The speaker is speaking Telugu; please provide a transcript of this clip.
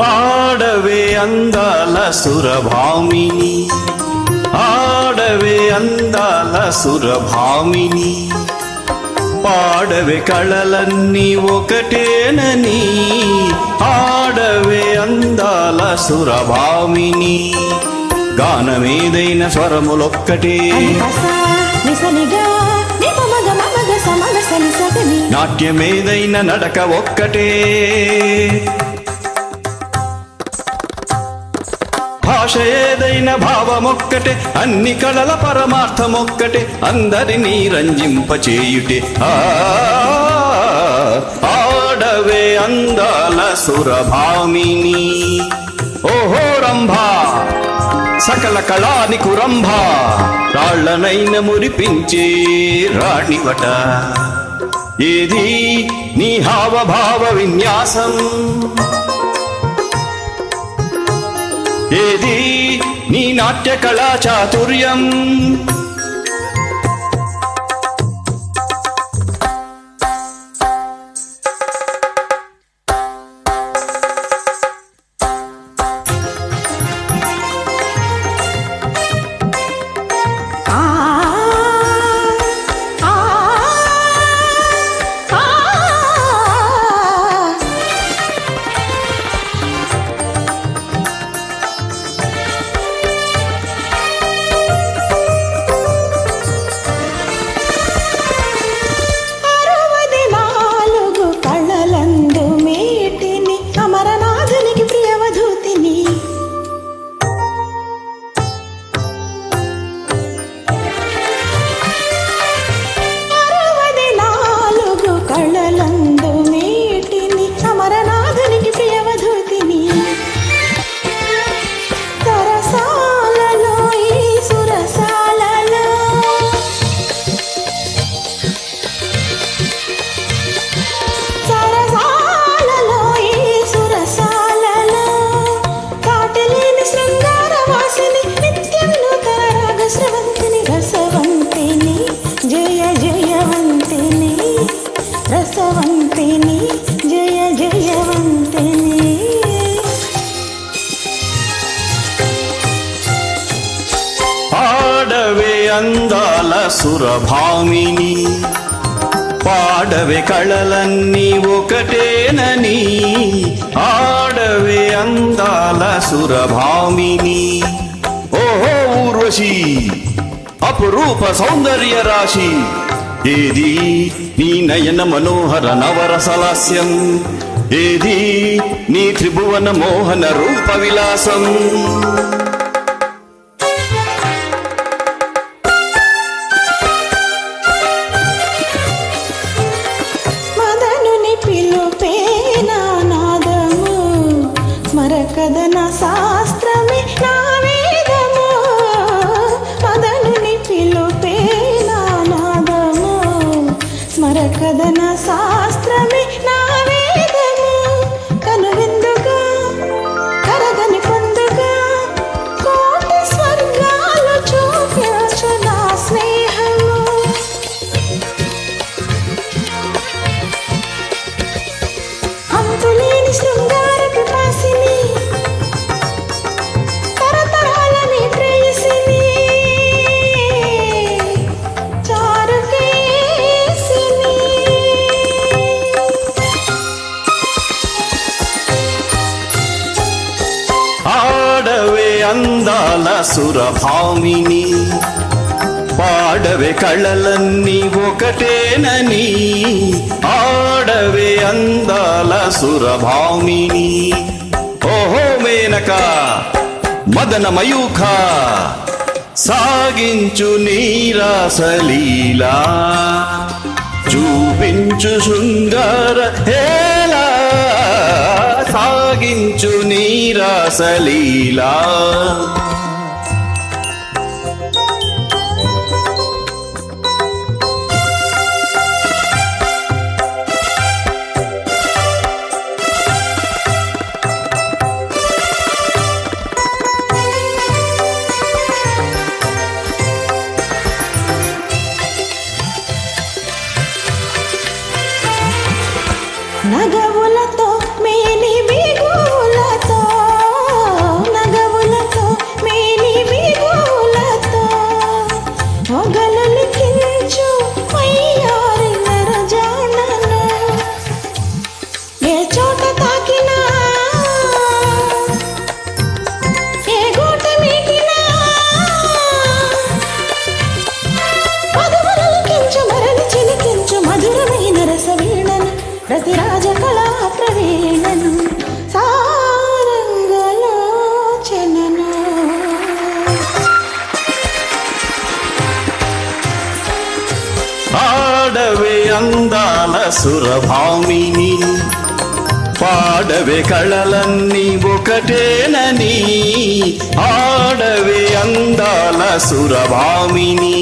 ఆడవే అందాల సురభామిని ఆడవే అందాల సురభామిని. పాడవే కళలన్నీ ఒకటేనని ఆడవే అందాల సురభామిని. గానమేదైన స్వరములొక్కటే. నాట్యమేదైన నడక ఒక్కటే. భాష ఏదైన భావమొక్కటే అన్ని కళల పరమార్థమొక్కటే అందరినీ రంజింపచేయుటే. ఆడవే అందాల సురభామిని. ఓహో రంభా సకల కళాని కురంభా రాళ్ళనైన మురిపించే రాణివట. ఏది నీ హావభావ విన్యాసం? ఏది? నీ నాట్య కళా చాతుర్యం. అందాల సురభామిని పాడవే కళలన్నీ ఒకటేనని ఆడవే అందాల సురభామిని. ఓహో ఊర్వశి అపురూప సౌందర్య రాశి ఏది నీ నయన మనోహర నవరసలాస్యం ఏది నీ త్రిభువన మోహన రూప విలాసం? అందాల సురభామిని పాడవే కళలన్నీ ఒకటేనని ఆడవే అందాల సురభామిని. ఓహో మేనక మదన మయూఖ సాగించు నీరాసలీలా చూపించు శృంగార హే నీరాసలీలా. రతిరాజ కళా ప్రవీణను సారంగలోచనను. ఆడవే అందాల సురభామిని పాడవే కళలన్నీ ఒకటేనని ఆడవే అందాల సురభామిని.